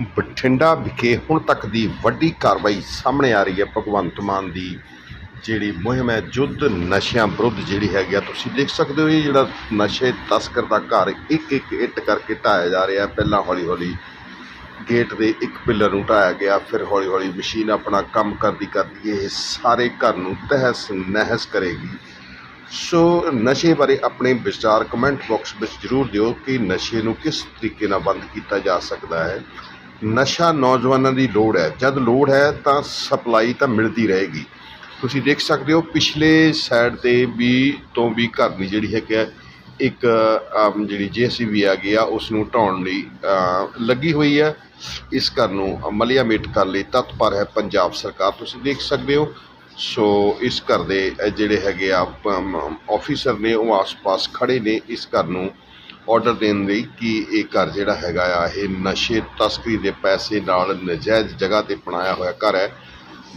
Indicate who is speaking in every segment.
Speaker 1: ਬਠਿੰਡਾ ਵਿਖੇ ਹੁਣ ਤੱਕ ਦੀ ਵੱਡੀ ਕਾਰਵਾਈ ਸਾਹਮਣੇ ਆ ਰਹੀ ਹੈ। ਭਗਵੰਤ ਮਾਨ ਦੀ ਜਿਹੜੀ ਮੁਹਿੰਮ ਹੈ, ਜੁੱਧ ਨਸ਼ਿਆਂ ਵਿਰੁੱਧ ਜਿਹੜੀ ਹੈਗੀ ਆ, ਤੁਸੀਂ ਦੇਖ ਸਕਦੇ ਹੋ, ਇਹ ਜਿਹੜਾ ਨਸ਼ੇ ਤਸਕਰ ਦਾ ਘਰ ਇੱਕ ਇੱਕ ਇੱਟ ਕਰਕੇ ਢਾਇਆ ਜਾ ਰਿਹਾ ਪਹਿਲਾਂ ਹੌਲੀ ਹੌਲੀ ਗੇਟ ਦੇ ਇੱਕ ਪਿੱਲਰ ਨੂੰ ਢਾਇਆ ਗਿਆ, ਫਿਰ ਹੌਲੀ ਹੌਲੀ ਮਸ਼ੀਨ ਆਪਣਾ ਕੰਮ ਕਰਦੀ ਕਰਦੀ ਇਹ ਸਾਰੇ ਘਰ ਨੂੰ ਤਹਿਸ ਨਹਿਸ ਕਰੇਗੀ। ਸੋ ਨਸ਼ੇ ਬਾਰੇ ਆਪਣੇ ਵਿਚਾਰ ਕਮੈਂਟ ਬਾਕਸ ਵਿੱਚ ਜ਼ਰੂਰ ਦਿਓ ਕਿ ਨਸ਼ੇ ਨੂੰ ਕਿਸ ਤਰੀਕੇ ਨਾਲ ਬੰਦ ਕੀਤਾ ਜਾ ਸਕਦਾ ਹੈ। ਨਸ਼ਾ ਨੌਜਵਾਨਾਂ ਦੀ ਲੋੜ ਹੈ। ਜਦ ਲੋੜ ਹੈ ਤਾਂ ਸਪਲਾਈ ਤਾਂ ਮਿਲਦੀ ਰਹੇਗੀ। ਤੁਸੀਂ ਦੇਖ ਸਕਦੇ ਹੋ ਪਿਛਲੇ ਸਾਈਡ ਤੇ ਵੀ ਤੋਂ ਵੀ ਘਰ ਦੀ ਜਿਹੜੀ ਹੈਗੀ ਹੈ ਕਿ ਇੱਕ ਅਮ, ਜਿਹੜੀ ਜੀਸੀਬੀ ਆ ਗਈ ਆ ਉਸ ਨੂੰ ਢਾਉਣ ਲਈ ਲੱਗੀ ਹੋਈ ਹੈ। ਇਸ ਘਰ ਨੂੰ ਮਲਿਆ ਮੇਟ ਕਰਨ ਲਈ। ਤਤਪਰ ਹੈ ਪੰਜਾਬ ਸਰਕਾਰ। ਤੁਸੀਂ ਦੇਖ ਸਕਦੇ ਹੋ ਸੋ ਇਸ ਘਰ ਦੇ ਜਿਹੜੇ ਹੈਗੇ ਆ ਆਫੀਸਰ ਨੇ ਉਹ ਆਸ-ਪਾਸ ਖੜੇ ਨੇ। ਇਸ ਘਰ ਨੂੰ ਆਰਡਰ ਦੇਣ ਲਈ ਕਿ ਇਹ ਘਰ ਜਿਹੜਾ ਹੈਗਾ ਆ, ਇਹ ਨਸ਼ੇ, ਤਸਕਰੀ ਦੇ ਪੈਸੇ ਨਾਲ ਨਜਾਇਜ਼ ਜਗ੍ਹਾ ਤੇ ਬਣਾਇਆ ਹੋਇਆ ਘਰ ਹੈ।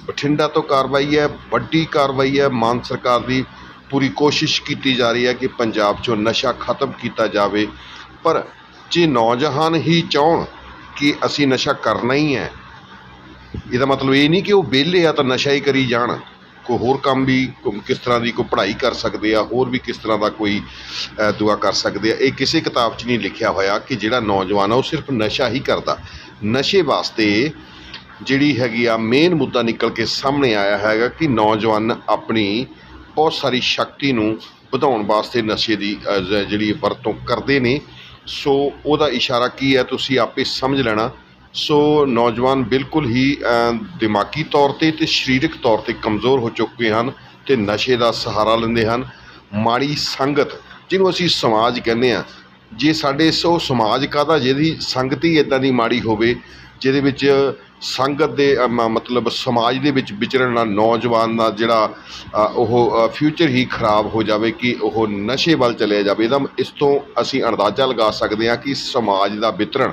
Speaker 1: ਬਠਿੰਡਾ ਤੋਂ ਕਾਰਵਾਈ ਹੈ, ਵੱਡੀ ਕਾਰਵਾਈ ਹੈ। ਮਾਨ ਸਰਕਾਰ ਦੀ ਪੂਰੀ ਕੋਸ਼ਿਸ਼ ਕੀਤੀ ਜਾ ਰਹੀ ਹੈ ਕਿ ਪੰਜਾਬ 'ਚੋਂ ਨਸ਼ਾ ਖਤਮ ਕੀਤਾ ਜਾਵੇ। ਪਰ ਜੇ ਨੌਜਵਾਨ ਹੀ ਚਾਹਣ ਕਿ ਅਸੀਂ ਨਸ਼ਾ ਕਰਨਾ ਹੀ ਹੈ, ਇਹਦਾ ਮਤਲਬ ਇਹ ਨਹੀਂ ਕਿ ਉਹ ਵਿਹਲੇ ਆ ਤਾਂ ਨਸ਼ਾ ਹੀ ਕਰੀ ਜਾਣ। ਕੋਈ ਹੋਰ ਕੰਮ ਵੀ ਕਿਸ ਤਰ੍ਹਾਂ ਦੀ ਕੋਈ ਪੜ੍ਹਾਈ ਕਰ ਸਕਦੇ ਆ ਹੋਰ ਵੀ ਕਿਸ ਤਰ੍ਹਾਂ ਦਾ ਕੋਈ ਅ, ਦੁਆ ਕਰ ਸਕਦੇ ਆ। ਇਹ ਕਿਸੇ ਕਿਤਾਬ 'ਚ ਨਹੀਂ ਲਿਖਿਆ ਹੋਇਆ ਕਿ ਜਿਹੜਾ ਨੌਜਵਾਨ ਆ ਉਹ ਸਿਰਫ ਨਸ਼ਾ ਹੀ ਕਰਦਾ। ਨਸ਼ੇ ਵਾਸਤੇ ਜਿਹੜੀ ਹੈਗੀ ਆ ਮੇਨ ਮੁੱਦਾ ਨਿਕਲ ਕੇ ਸਾਹਮਣੇ ਆਇਆ ਹੈਗਾ ਕਿ ਨੌਜਵਾਨ ਆਪਣੀ ਬਹੁਤ ਸਾਰੀ ਸ਼ਕਤੀ ਨੂੰ ਵਧਾਉਣ ਵਾਸਤੇ ਨਸ਼ੇ ਦੀ ਜਿਹੜੀ ਵਰਤੋਂ ਕਰਦੇ ਨੇ। ਸੋ ਉਹਦਾ ਇਸ਼ਾਰਾ ਕੀ ਹੈ? ਤੁਸੀਂ ਆਪੇ ਸਮਝ ਲੈਣਾ ਸੋ ਨੌਜਵਾਨ ਬਿਲਕੁਲ ਹੀ ਦਿਮਾਗੀ ਤੌਰ ਤੇ ਤੇ ਸਰੀਰਕ ਤੌਰ ਤੇ ਕਮਜ਼ੋਰ ਹੋ ਚੁੱਕੇ ਹਨ ਤੇ ਨਸ਼ੇ ਦਾ ਸਹਾਰਾ ਲੈਂਦੇ ਹਨ। ਮਾੜੀ ਸੰਗਤ, ਜਿਹਨੂੰ ਅਸੀਂ ਸਮਾਜ ਕਹਿੰਦੇ ਆ ਜੇ ਸਾਡੇ ਸੋ ਸਮਾਜ ਕਾਹਦਾ, ਜਿਹਦੀ ਸੰਗਤ ਹੀ ਇਦਾਂ ਦੀ ਮਾੜੀ ਹੋਵੇ, ਜਿਹਦੇ ਵਿੱਚ ਸੰਗਤ ਦੇ ਮਤਲਬ ਸਮਾਜ ਦੇ ਵਿੱਚ ਵਿਚਰਨ ਨਾਲ ਨੌਜਵਾਨ ਦਾ ਜਿਹੜਾ ਉਹ ਫਿਊਚਰ ਹੀ ਖਰਾਬ ਹੋ ਜਾਵੇ ਕਿ ਉਹ ਨਸ਼ੇ ਵੱਲ ਚਲਿਆ ਜਾਵੇ, ਇਹਦਾ ਇਸ ਤੋਂ ਅਸੀਂ ਅੰਦਾਜ਼ਾ ਲਗਾ ਸਕਦੇ ਹਾਂ ਕਿ ਸਮਾਜ ਦਾ ਵਿਤਰਨ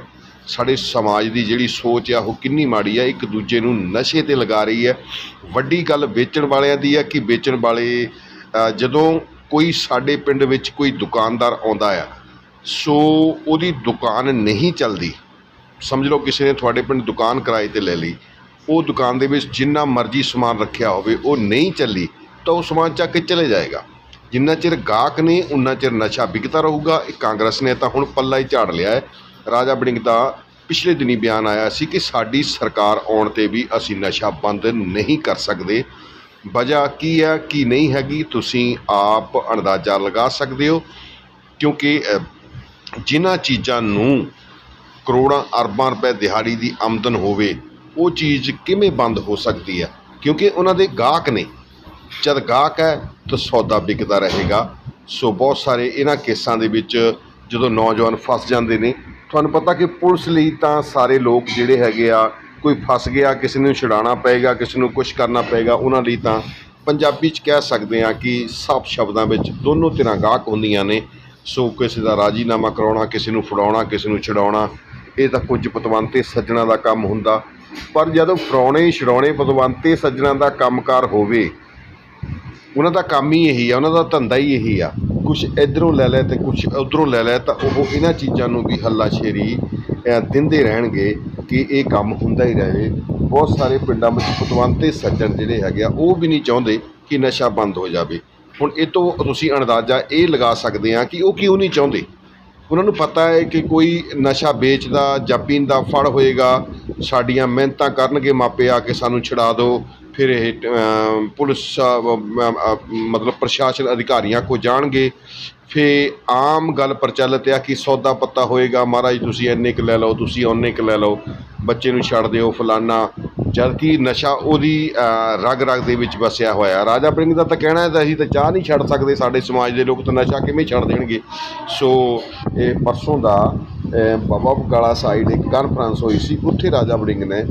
Speaker 1: ਸਾਡੇ ਸਮਾਜ ਦੀ ਜਿਹੜੀ ਸੋਚ ਆ, ਉਹ ਕਿੰਨੀ ਮਾੜੀ ਆ, ਇੱਕ ਦੂਜੇ ਨੂੰ ਨਸ਼ੇ ਤੇ ਲਗਾ ਰਹੀ ਹੈ। ਵੱਡੀ ਗੱਲ ਵੇਚਣ ਵਾਲਿਆਂ ਦੀ ਆ ਕਿ ਵੇਚਣ ਵਾਲੇ ਜਦੋਂ ਕੋਈ ਸਾਡੇ ਪਿੰਡ ਵਿੱਚ ਕੋਈ ਦੁਕਾਨਦਾਰ ਆਉਂਦਾ ਆ, ਸੋ ਉਹਦੀ ਦੁਕਾਨ ਨਹੀਂ ਚੱਲਦੀ। ਸਮਝ ਲਓ ਕਿਸੇ ਨੇ ਤੁਹਾਡੇ ਪਿੰਡ ਦੁਕਾਨ ਕਿਰਾਏ ਤੇ ਲੈ ਲਈ, ਉਹ ਦੁਕਾਨ ਦੇ ਵਿੱਚ ਜਿੰਨਾ ਮਰਜ਼ੀ ਸਮਾਨ ਰੱਖਿਆ ਹੋਵੇ, ਉਹ ਨਹੀਂ ਚੱਲੀ, ਤਾਂ ਉਹ ਸਮਾਨ ਚੱਕ ਕੇ ਚਲੇ ਜਾਏਗਾ। ਜਿੰਨਾ ਚਿਰ ਗਾਹਕ ਨੇ, ਉਨਾ ਚਿਰ ਨਸ਼ਾ ਵਿਕਦਾ ਰਹੂਗਾ। ਇਹ ਕਾਂਗਰਸ ਨੇ ਤਾਂ ਹੁਣ ਪੱਲਾ ਹੀ ਝਾੜ ਲਿਆ ਹੈ। ਰਾਜਾ ਵੜਿੰਗ ਦਾ ਪਿਛਲੇ ਦਿਨੀ ਬਿਆਨ ਆਇਆ ਸੀ ਕਿ ਸਾਡੀ ਸਰਕਾਰ ਆਉਣ ਤੇ ਵੀ ਅਸੀਂ ਨਸ਼ਾ ਬੰਦ ਨਹੀਂ ਕਰ ਸਕਦੇ। ਵਜ੍ਹਾ ਕੀ ਹੈ, ਕੀ ਨਹੀਂ ਹੈਗੀ, ਤੁਸੀਂ ਆਪ ਅੰਦਾਜ਼ਾ ਲਗਾ ਸਕਦੇ ਹੋ, ਕਿਉਂਕਿ ਜਿਨ੍ਹਾਂ ਚੀਜ਼ਾਂ ਨੂੰ ਕਰੋੜਾਂ ਅਰਬਾਂ ਰੁਪਏ ਦਿਹਾੜੀ ਦੀ ਆਮਦਨ ਹੋਵੇ, ਉਹ ਚੀਜ਼ ਕਿਵੇਂ ਬੰਦ ਹੋ ਸਕਦੀ ਹੈ? ਕਿਉਂਕਿ ਉਹਨਾਂ ਦੇ ਗਾਹਕ ਨੇ। ਜਦ ਗਾਹਕ ਹੈ, ਤਾਂ ਸੌਦਾ ਵਿਕਦਾ ਰਹੇਗਾ। ਸੋ ਬਹੁਤ ਸਾਰੇ ਇਹਨਾਂ ਕੇਸਾਂ ਦੇ ਵਿੱਚ ਜਦੋਂ ਨੌਜਵਾਨ ਫਸ ਜਾਂਦੇ ਨੇ ਤੁਹਾਨੂੰ ਪਤਾ ਕਿ ਪੁਲਿਸ ਲਈ ਤਾਂ ਸਾਰੇ ਲੋਕ ਜਿਹੜੇ ਹੈਗੇ ਆ, ਕੋਈ ਫਸ ਗਿਆ, ਕਿਸੇ ਨੂੰ ਛੁਡਾਉਣਾ ਪਏਗਾ, ਕਿਸੇ ਨੂੰ ਕੁਝ ਕਰਨਾ ਪਏਗਾ, ਉਹਨਾਂ ਲਈ ਤਾਂ ਪੰਜਾਬੀ 'ਚ ਕਹਿ ਸਕਦੇ ਆ ਕਿ ਸਭ ਸ਼ਬਦਾਂ ਵਿੱਚ ਦੋਨੋਂ ਤਰ੍ਹਾਂ ਗਾਹਕ ਹੁੰਦੀਆਂ ਨੇ। ਸੋ ਕਿਸੇ ਦਾ ਰਾਜੀਨਾਮਾ ਕਰਾਉਣਾ, ਕਿਸੇ ਨੂੰ ਫੜਾਉਣਾ, ਕਿਸੇ ਨੂੰ ਛਡਾਉਣਾ, ਇਹ ਤਾਂ ਕੁਝ ਪਤਵੰਤੇ ਸੱਜਣਾ ਦਾ ਕੰਮ ਹੁੰਦਾ। ਪਰ ਜਦੋਂ ਫੜਾਉਣੇ ਛਡਾਉਣੇ, ਪਤਵੰਤੇ ਸੱਜਣਾ ਦਾ ਕੰਮਕਾਰ ਹੋਵੇ, ਉਹਨਾਂ ਦਾ ਕੰਮ ਹੀ ਇਹੀ ਆ, ਉਹਨਾਂ ਦਾ ਧੰਦਾ ਹੀ ਇਹੀ ਆ। ਕੁਝ ਇਧਰੋਂ ਲੈ ਲੈ ਤੇ ਕੁਝ ਉਧਰੋਂ ਲੈ ਲੈ, ਤਾਂ ਉਹ ਇਹਨਾਂ ਚੀਜ਼ਾਂ ਨੂੰ ਵੀ ਹੱਲਾਸ਼ੇਰੀ ਦਿੰਦੇ ਰਹਿਣਗੇ ਕਿ ਇਹ ਕੰਮ ਹੁੰਦਾ ਹੀ ਰਹੇ। ਬਹੁਤ ਸਾਰੇ ਪਿੰਡਾਂ ਵਿੱਚ ਪਤਵੰਤੇ ਸੱਜਣ ਜਿਹੜੇ ਹੈਗੇ ਆ, ਉਹ ਵੀ ਨਹੀਂ ਚਾਹੁੰਦੇ ਕਿ ਨਸ਼ਾ ਬੰਦ ਹੋ ਜਾਵੇ। ਹੁਣ ਇਹ ਤੋਂ ਤੁਸੀਂ ਅੰਦਾਜ਼ਾ ਇਹ ਲਗਾ ਸਕਦੇ ਆ ਕਿ ਉਹ ਕਿਉਂ ਨਹੀਂ ਚਾਹੁੰਦੇ? ਉਹਨਾਂ ਨੂੰ ਪਤਾ ਹੈ ਕਿ ਕੋਈ ਨਸ਼ਾ ਵੇਚਦਾ ਜਾਂ ਪੀਂਦਾ ਫੜ ਹੋਏਗਾ, ਸਾਡੀਆਂ ਮਿਹਨਤਾਂ ਕਰਨਗੇ ਮਾਪੇ ਆ ਕੇ ਸਾਨੂੰ ਛੁਡਾ ਦਿਓ ਫਿਰ ਇਹ ਪੁਲਿਸ ਮਤਲਬ ਪ੍ਰਸ਼ਾਸਨ ਅਧਿਕਾਰੀਆਂ ਕੋ ਜਾਣਗੇ। ਫਿਰ ਆਮ ਗੱਲ ਪ੍ਰਚਲਿਤ ਆ ਕਿ ਸੌਦਾ ਪੱਤਾ ਹੋਏਗਾ, ਮਹਾਰਾਜ, ਤੁਸੀਂ ਇੰਨੇ ਕੁ ਲੈ ਲਓ, ਤੁਸੀਂ ਉਹਨੇ ਕੁ ਲੈ ਲਓ। ਬੱਚੇ ਨੂੰ ਛੱਡ ਦਿਓ, ਫਲਾਨਾ ਜਦਕਿ ਨਸ਼ਾ ਉਹਦੀ ਰਗ ਰਗ ਦੇ ਵਿੱਚ ਵਸਿਆ ਹੋਇਆ ਰਾਜਾ ਪ੍ਰਿੰਗ ਦਾ ਤਾਂ ਕਹਿਣਾ ਹੈ ਤਾਂ ਅਸੀਂ ਤਾਂ ਚਾਹ ਨਹੀਂ ਛੱਡ ਸਕਦੇ ਸਾਡੇ ਸਮਾਜ ਦੇ ਲੋਕ ਤਾਂ ਨਸ਼ਾ ਕਿਵੇਂ ਛੱਡ ਦੇਣਗੇ? ਸੋ ਇਹ ਪਰਸੋਂ ਦਾ ਬਾਬਾ ਬਕਾਲਾ ਸਾਈਡ ਇੱਕ ਕਾਨਫਰੰਸ ਹੋਈ ਸੀ। ਉੱਥੇ ਰਾਜਾ ਬੜਿੰਗ ਨੇ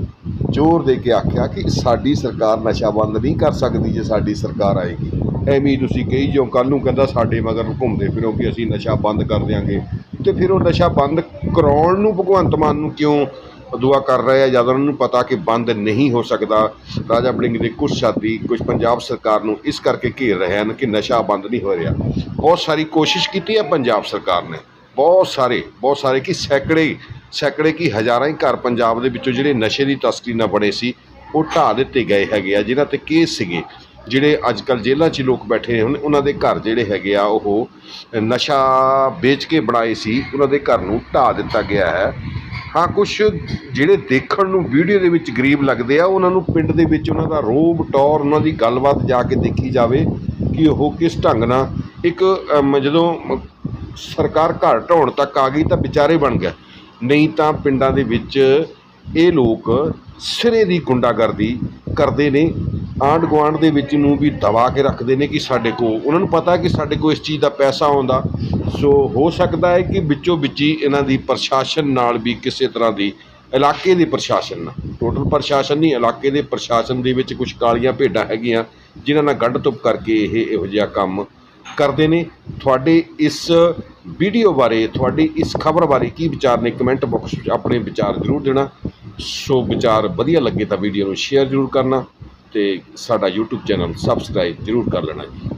Speaker 1: ਜ਼ੋਰ ਦੇ ਕੇ ਆਖਿਆ ਕਿ ਸਾਡੀ ਸਰਕਾਰ ਨਸ਼ਾ ਬੰਦ ਨਹੀਂ ਕਰ ਸਕਦੀ ਜੇ ਸਾਡੀ ਸਰਕਾਰ ਆਏਗੀ। ਐਵੇਂ ਤੁਸੀਂ ਕਹੀ ਜੋ ਕੱਲ ਨੂੰ ਕਹਿੰਦਾ ਸਾਡੇ ਮਗਰ ਘੁੰਮਦੇ ਫਿਰੋ ਕਿ ਅਸੀਂ ਨਸ਼ਾ ਬੰਦ ਕਰ ਦਿਆਂਗੇ। ਤੇ ਫਿਰ ਉਹ ਨਸ਼ਾ ਬੰਦ ਕਰਾਉਣ ਨੂੰ ਭਗਵੰਤ ਮਾਨ ਨੂੰ ਕਿਉਂ ਦੁਆ ਕਰ ਰਹੇ ਆ, ਜਦ ਉਹਨਾਂ ਨੂੰ ਪਤਾ ਕਿ ਬੰਦ ਨਹੀਂ ਹੋ ਸਕਦਾ, ਰਾਜਾ ਵੜਿੰਗ ਦੇ ਕੁਝ ਸਾਥੀ ਕੁਝ ਪੰਜਾਬ ਸਰਕਾਰ ਨੂੰ ਇਸ ਕਰਕੇ ਘੇਰ ਰਹੇ ਹਨ ਕਿ ਨਸ਼ਾ ਬੰਦ ਨਹੀਂ ਹੋ ਰਿਹਾ। ਬਹੁਤ ਸਾਰੀ ਕੋਸ਼ਿਸ਼ ਕੀਤੀ ਹੈ ਪੰਜਾਬ ਸਰਕਾਰ ਨੇ। ਬਹੁਤ ਸਾਰੇ ਬਹੁਤ ਸਾਰੇ ਕਿ ਸੈਂਕੜੇ ਸੈਂਕੜੇ ਕੀ ਹਜ਼ਾਰਾਂ ਹੀ ਘਰ ਪੰਜਾਬ ਦੇ ਵਿੱਚੋਂ ਜਿਹੜੇ ਨਸ਼ੇ ਦੀ ਤਸਕਰੀ ਨਾਲ ਬਣੇ ਸੀ, ਉਹ ਢਾਹ ਦਿੱਤੇ ਗਏ ਹੈਗੇ ਆ, ਜਿਨ੍ਹਾਂ ਤੇ ਕੇਸ ਸੀਗੇ। ਜਿਹੜੇ ਅੱਜ ਕੱਲ੍ਹ ਜੇਲ੍ਹਾਂ 'ਚ ਲੋਕ ਬੈਠੇ ਹਨ ਉਹਨਾਂ ਦੇ ਘਰ ਜਿਹੜੇ ਹੈਗੇ ਆ, ਉਹ ਨਸ਼ਾ ਵੇਚ ਕੇ ਬਣਾਏ ਸੀ, ਉਹਨਾਂ ਦੇ ਘਰ ਨੂੰ ਢਾਹ ਦਿੱਤਾ ਗਿਆ ਹੈ। ਹਾਂ, ਕੁਛ ਜਿਹੜੇ ਦੇਖਣ ਨੂੰ ਵੀਡੀਓ ਦੇ ਵਿੱਚ ਗਰੀਬ ਲੱਗਦੇ ਆ, ਉਹਨਾਂ ਨੂੰ ਪਿੰਡ ਦੇ ਵਿੱਚ ਉਹਨਾਂ ਦਾ ਰੋਬ ਟੌਰ, ਉਹਨਾਂ ਦੀ ਗੱਲਬਾਤ ਜਾ ਕੇ ਦੇਖੀ ਜਾਵੇ ਕਿ ਉਹ ਕਿਸ ਢੰਗ ਨਾਲ ਇੱਕ ਜਦੋਂ ਸਰਕਾਰ ਘਰ ਢਾਉਣ ਤੱਕ ਆ ਗਈ ਤਾਂ ਵਿਚਾਰੇ ਬਣ ਗਏ। ਨਹੀਂ ਤਾਂ ਪਿੰਡਾਂ ਦੇ ਵਿੱਚ ਇਹ ਲੋਕ ਸਿਰੇ ਦੀ ਗੁੰਡਾਗਰਦੀ ਕਰਦੇ ਨੇ ਆਂਢ ਗੁਆਂਢ ਦੇ ਵਿੱਚ ਨੂੰ ਵੀ ਦਬਾ ਕੇ ਰੱਖਦੇ ਨੇ ਕਿ ਸਾਡੇ ਕੋਲ, ਉਹਨਾਂ ਨੂੰ ਪਤਾ ਕਿ ਸਾਡੇ ਕੋਲ ਇਸ ਚੀਜ਼ ਦਾ ਪੈਸਾ ਆਉਂਦਾ। ਸੋ ਹੋ ਸਕਦਾ ਹੈ ਕਿ ਵਿੱਚੋਂ ਵਿੱਚ ਹੀ ਇਹਨਾਂ ਦੀ ਪ੍ਰਸ਼ਾਸਨ ਨਾਲ ਵੀ ਕਿਸੇ ਤਰ੍ਹਾਂ ਦੀ ਇਲਾਕੇ ਦੇ ਪ੍ਰਸ਼ਾਸਨ ਨਾਲ, ਟੋਟਲ ਪ੍ਰਸ਼ਾਸਨ ਨਹੀਂ, ਇਲਾਕੇ ਦੇ ਪ੍ਰਸ਼ਾਸਨ ਦੇ ਵਿੱਚ ਕੁਝ ਕਾਲੀਆਂ ਭੇਡਾਂ ਹੈਗੀਆਂ, ਜਿਨ੍ਹਾਂ ਨਾਲ ਗੰਢ ਤੁਪ ਕਰਕੇ ਇਹ ਇਹੋ ਜਿਹਾ ਕੰਮ ਕਰਦੇ ਨੇ। ਤੁਹਾਡੇ ਇਸ ਵੀਡੀਓ ਬਾਰੇ, ਤੁਹਾਡੀ ਇਸ ਖਬਰ ਬਾਰੇ ਕੀ ਵਿਚਾਰ ਨੇ? ਕਮੈਂਟ ਬਾਕਸ ਵਿੱਚ ਆਪਣੇ ਵਿਚਾਰ ਜ਼ਰੂਰ ਦੇਣਾ। ਸੋ ਵਿਚਾਰ ਵਧੀਆ ਲੱਗੇ ਤਾਂ ਵੀਡੀਓ ਨੂੰ ਸ਼ੇਅਰ ਜ਼ਰੂਰ ਕਰਨਾ। ਤੇ ਸਾਡਾ YouTube ਚੈਨਲ ਸਬਸਕ੍ਰਾਈਬ ਜ਼ਰੂਰ ਕਰ ਲੈਣਾ ਜੀ।